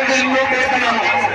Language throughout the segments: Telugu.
రైతులను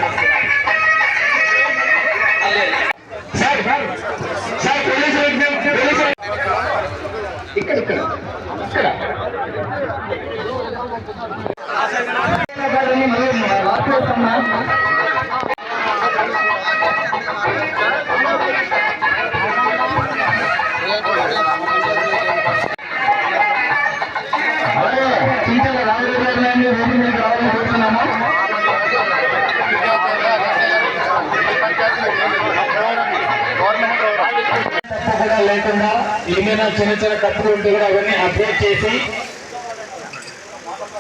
కూడా లేకుండా ఏమైనా చిన్న చిన్న తప్పులు ఉంటే కూడా అవన్నీ అప్డేట్ చేసి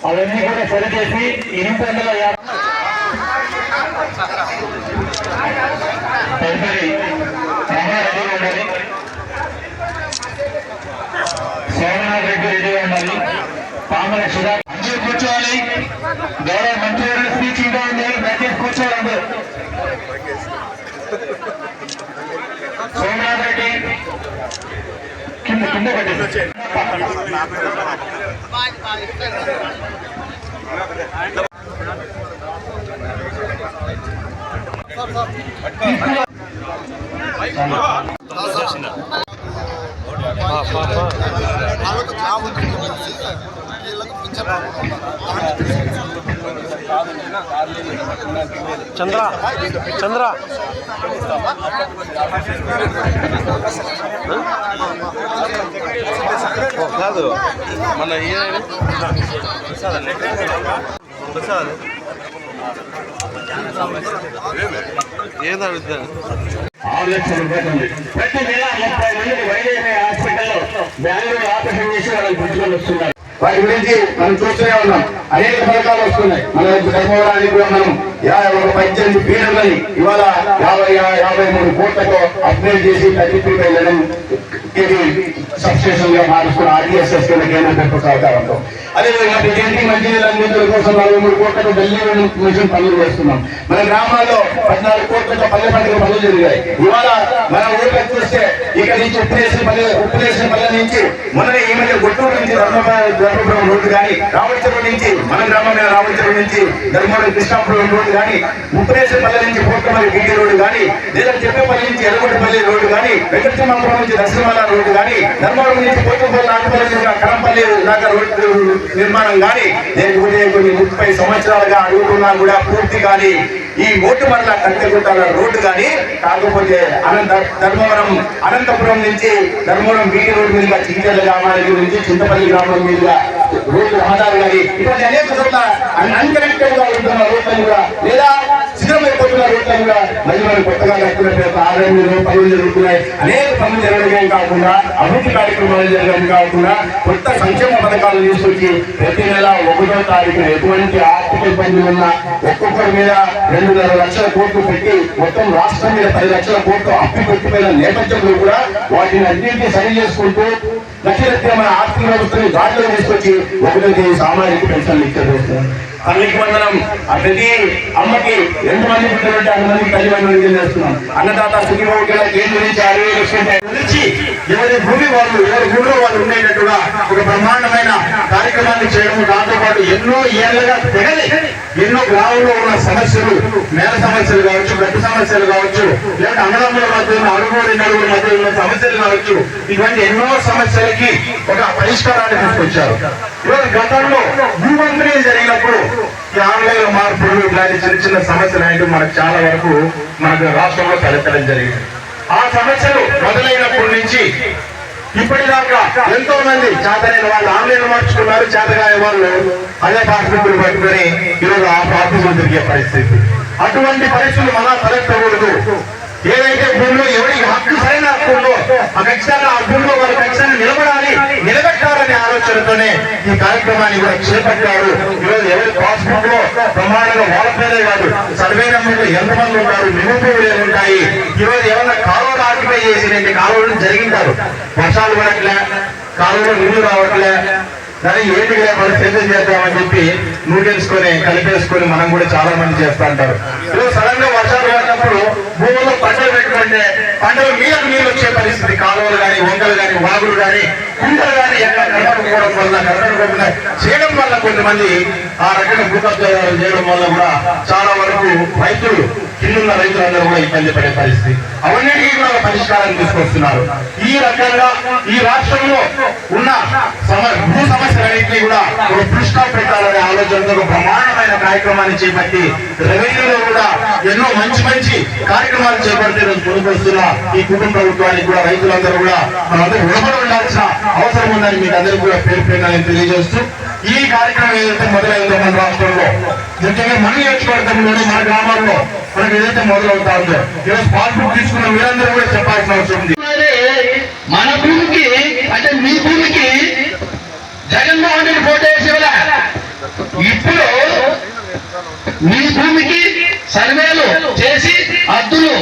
అవన్నీ కూడా సరిచేసి ఎనిమిది వందల యాభై ఉండాలి. సోమనాథ్ రెడ్డి రెడీగా ఉండాలి. పామల సుధా అందరూ కూర్చోవాలి. గౌరవ మంత్రి గారు ఇంకా ఉంది దయచేసి కూర్చోవాలి అందరూ సోమనాథ్ రెడ్డి కింద కింద కట్టేసి చంద్ర చంద్ర. కాదు. మన ప్రసాద్ అండి ప్రసాద్ ఏం అడుగుతాను ఆరు లక్షల రూపాయలు ఉంది ప్రతి నెల ముప్పై మందికి వైద్య హాస్పిటల్లో బెంగళూరు ఆపరేషన్ చేసి వస్తున్నారు వాటి గురించి మనం చూస్తూనే ఉన్నాం. అనేక పథకాలు వస్తున్నాయి. మన ధర్మవరానికి కూడా మనం యా- ఒక పద్దెనిమిది పీడలని ఇవాళ యాభై యాభై మూడు కోట్లతో అప్గ్రేడ్ చేసి థర్టీ త్రీ వెళ్ళడం మారుస్తున్న ఆర్టీఎస్ఎస్ కింద కేంద్ర ప్రభుత్వ సహకారంతో. అదేవిధంగా ప్రతి ఇంటికి మంచినీళ్ళ నిధుల కోసం నలభై మూడు కోట్లతో ఢిల్లీ మిషన్ పనులు చేస్తున్నాం. మన గ్రామాల్లో పద్నాలుగు కోట్లతో పల్లె పండుగ పనులు జరిగాయి. ఇవాళ మన ఊరికి చూస్తే ఇక్కడ నుంచి ఉప్పులేసిన పల్లె ఉప్పులేసిన పల్లె నుంచి మొన్న ఈ మధ్య గుంటూరు నుంచి ధర్మపురం రోడ్డు కానీ రావణచెరువు నుంచి మన గ్రామం మీద రావణచెరువు నుంచి ధర్మపురం కృష్ణాపురం రోడ్డు కానీ ఉప్పులేసిన పల్లె నుంచి కోట్లమల్లి గిడ్డి రోడ్డు కానీ లేదా చెప్పేపల్లి నుంచి ఎర్రగొండపల్లి రోడ్డు కానీ వెంకటసింహాపురం నుంచి దర్శనమాల రోడ్డు కానీ ధర్మవరం నుంచి పోతుపల్లి నాటుపల్లి కరంపల్లి దాకా రోడ్డు నిర్మాణం కానీ లేకపోతే కొన్ని ముప్పై సంవత్సరాలుగా అడుగుతున్నా కూడా పూర్తి కానీ ఈ మోటుమర్ల కట్టెగుట్టాల రోడ్డు కానీ కాకపోతే అనంత ధర్మవరం అనంతపురం నుంచి ధర్మవరం బీటీ రోడ్డు మీదుగా చింతల గ్రామానికి నుంచి చింతపల్లి గ్రామం మీదుగా రోడ్డు రహదారు కానీ ఇటువంటి అనేక చోట్ల అన్కనెక్టెడ్గా ఉంటున్న రోడ్లను కూడా లేదా మళ్ళీ మనం కొత్తగా కట్టుకున్నట్టు ఆరోగ్యంలో పనులు జరుగుతున్నాయి అనేక పనులు జరగడమే కాకుండా అభివృద్ధి కార్యక్రమాలు జరగడం కాకుండా కొత్త సంక్షేమ పథకాలు తీసుకొచ్చి ప్రతి నెల ఒకటో తారీఖున ఎటువంటి ఆర్థిక ఇబ్బంది ఉన్నా ఒక్కొక్కరి మీద రెండున్నర లక్షల కోట్లు పెట్టి మొత్తం రాష్ట్రం మీద పది లక్షల కోట్లు అప్పు పెట్టిపోయిన నేపథ్యంలో కూడా వాటిని అన్నింటినీ సరి చేసుకుంటూ లక్షలెత్తిన ఆర్థిక వ్యవస్థని దాటిలో తీసుకొచ్చి ఒకటో తేదీ సామాజిక పెన్షన్లు ఇచ్చేస్తారు తల్లికి వందనం. ఆ ప్రతి అమ్మకి ఎంత మంది పుట్టినట్టు అంత మందికి తల్లి వందనం చేస్తున్నాం అన్నదాత సుఖీభావుగా కేంద్ర నుంచి అరవై లక్షల నుంచి ఎవరి భూమి వాళ్ళు ఎవరి గుడిలో వాళ్ళు కూడా ఒక బ్రహ్మాండమైన కార్యక్రమాన్ని చేయడం దాంతో పాటు ఎన్నో ఏళ్ళగా తెగలి ఎన్నో గ్రామంలో ఉన్న సమస్యలు నేల సమస్యలు కావచ్చు గట్టి సమస్యలు కావచ్చు లేదా అన్నదమ్ముల మధ్య ఉన్న అడుగుడి నడుగుల మధ్య ఉన్న సమస్యలు కావచ్చు ఇటువంటి ఎన్నో సమస్యలకి ఒక పరిష్కారాన్ని తీసుకొచ్చారు. ఈరోజు గతంలో భూమంత్రి జరిగినప్పుడు ఈ ఆన్లైన్ మార్పులు ఇలాంటి చిన్న చిన్న సమస్యలు అనేవి మనకు చాలా వరకు మనకు రాష్ట్రంలో తలెత్తడం జరిగింది. ఆ సమస్యలు మొదలైనప్పటి నుంచి ఇప్పటిదాకా ఎంతో మంది చేతనైన వాళ్ళు ఆన్లైన్ మార్చుకున్నారు చేతగాయ వాళ్ళు అదే పాస్బుక్లు పట్టుకొని ఈరోజు ఆ పాస్బుక్లు తిరిగే పరిస్థితి. అటువంటి పరిస్థితులు మన తలెత్తకూడదు. ఏదైతే భూమిలో ఎవరికి హక్కు సరైన హక్కు ఉందో ఆ ఖచ్చితంగా ఆ భూమిలో వారి ఖచ్చితంగా నిలబడాలి. ఆలోచనతోనే ఈ కార్యక్రమాన్ని కూడా చేపట్టారు. ఈరోజు ఎవరి పాస్బుక్లో ప్రమాణంగా వాళ్ళ కాదు. సర్వే నెంబర్లు ఎంతమంది ఉంటారు? నిరుపయోగులు ఏమి ఉంటాయి. ఈరోజు ఏమన్నా కాలువలు ఆక్యుపై చేసినట్టు కాలువలు జరిగింటారు. వర్షాలు పడట్లే కాలువలో నీళ్ళు రావట్లే. దాన్ని ఏంటి మనం సేద్యం చేద్దామని చెప్పి నూడెల్సుకొని కలిపేసుకొని మనం కూడా చాలా మంది చేస్తా అంటారు ఈరోజు సడన్గా వర్షాలు పడినప్పుడు భూముల్లో పంటలు పెట్టుకుంటే పంటలు నీళ్ళకు నీళ్ళు వచ్చే పరిస్థితి కాలువలు కానీ వంకలు కానీ వాగులు కానీ కుంటలు కానీ ఎక్కడ కనపడకపోవడం వల్ల కనపడకుండా చేయడం వల్ల కొంతమంది ఆ రకంగా భూకబ్జాలు చేయడం వల్ల కూడా చాలా వరకు రైతులు కిందున్న రైతులందరూ కూడా ఇబ్బంది పడే పరిస్థితి. అవన్నీ కూడా పరిష్కారం తీసుకొస్తున్నారు. ఈ రకంగా ఈ రాష్ట్రంలో ఉన్న భూ సమస్యలన్నింటినీ కూడా ఒక పుష్కం పెట్టాలనే ఆలోచనతో ఒక కార్యక్రమాన్ని చేపట్టి రెవెన్యూలో కూడా ఎన్నో మంచి మంచి కార్యక్రమాలు చేపడితే ఈరోజు ముందుకొస్తున్న ఈ కుటుంబ ప్రభుత్వానికి కూడా రైతులందరూ కూడా మనందరూ రుణపడి ఉండాల్సిన అవసరం ఉందని మీకు అందరికీ కూడా పేరు పెట్టాలని తెలియజేస్తూ ఈ కార్యక్రమం ఏదైతే మొదలైందో మన రాష్ట్రంలో ముఖ్యంగా మన నియోజకవర్గంలోనే మన గ్రామాల్లో మనకి ఏదైతే మొదలవుతా ఉందో ఈరోజు పాస్బుక్ తీసుకున్న మీరందరూ కూడా చెప్పాల్సిన అవసరం ఉంది. మన భూమికి అంటే మీ భూమికి జగన్మోహన్ రెడ్డి ఫోటో వేసేవలా ఇప్పుడు మీ భూమికి సర్వేలు చేసి అద్దులు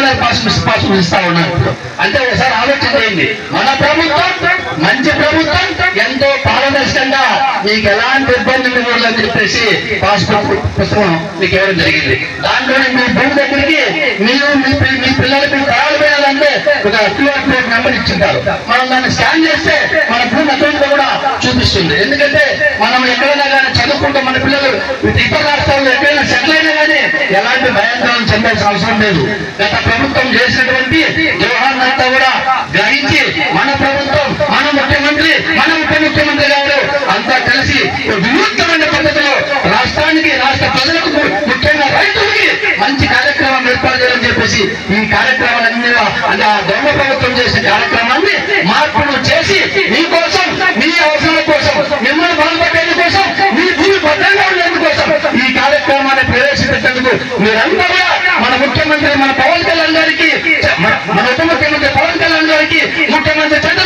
పట్టణ పాస్ పాస్ ఇస్తా ఉన్నారు. అంటే ఒకసారి ఆలోచన చేయండి మన ప్రభుత్వం మంచి ప్రభుత్వం ఎంతో పారదర్శకంగా మీకు ఎలాంటి ఇబ్బందులు లేదని చెప్పేసి పాస్పోర్ట్ పుస్తకం మీకు ఇవ్వడం జరిగింది. దాంట్లోనే మీ భూమి దగ్గరికి మీరు మీ పి- మీ పిల్లలకి ఒక క్యూఆర్ కోడ్ నెంబర్ ఇచ్చింటారు. మనం దాన్ని స్కాన్ చేస్తే మన భూమి అకౌంట్ కూడా చూపిస్తుంది. ఎందుకంటే మనం ఎక్కడైనా కానీ చదువుకుంటే మన పిల్లలు ఇతర రాష్ట్రాల్లో ఎక్కడైనా సెటిల్ అయినా కానీ ఎలాంటి భయాందోళన చెందాల్సిన అవసరం లేదు. గత ప్రభుత్వం చేసినటువంటి వ్యవహారం అంతా కూడా గ్రహించి మన ప్రభుత్వం మన ముఖ్యమంత్రి మన ఉప ముఖ్యమంత్రి గారు అంతా కలిసి వినూత్నమైన పద్ధతిలో రాష్ట్రానికి రాష్ట్ర ప్రజలకు ముఖ్యంగా రైతులకి మంచి కార్యక్రమం ఏర్పాటు చేయాలని చెప్పేసి ఈ కార్యక్రమాలన్నీ అంటే ఆ దొంగ ప్రభుత్వం చేసిన కార్యక్రమాన్ని మార్పులు చేసి మీ కోసం మీ అవసరాల కోసం మిమ్మల్ని బాధపడేందు కోసం మీ భూమి భద్రంగా ఉండేందు కోసం ఈ కార్యక్రమాన్ని ప్రవేశపెట్టేందుకు మీరందరూ మన ముఖ్యమంత్రి మన పవన్ కళ్యాణ్ గారికి మన ఉప ముఖ్యమంత్రి పవన్ కళ్యాణ్ గారికి ముఖ్యమంత్రి చంద్రబాబు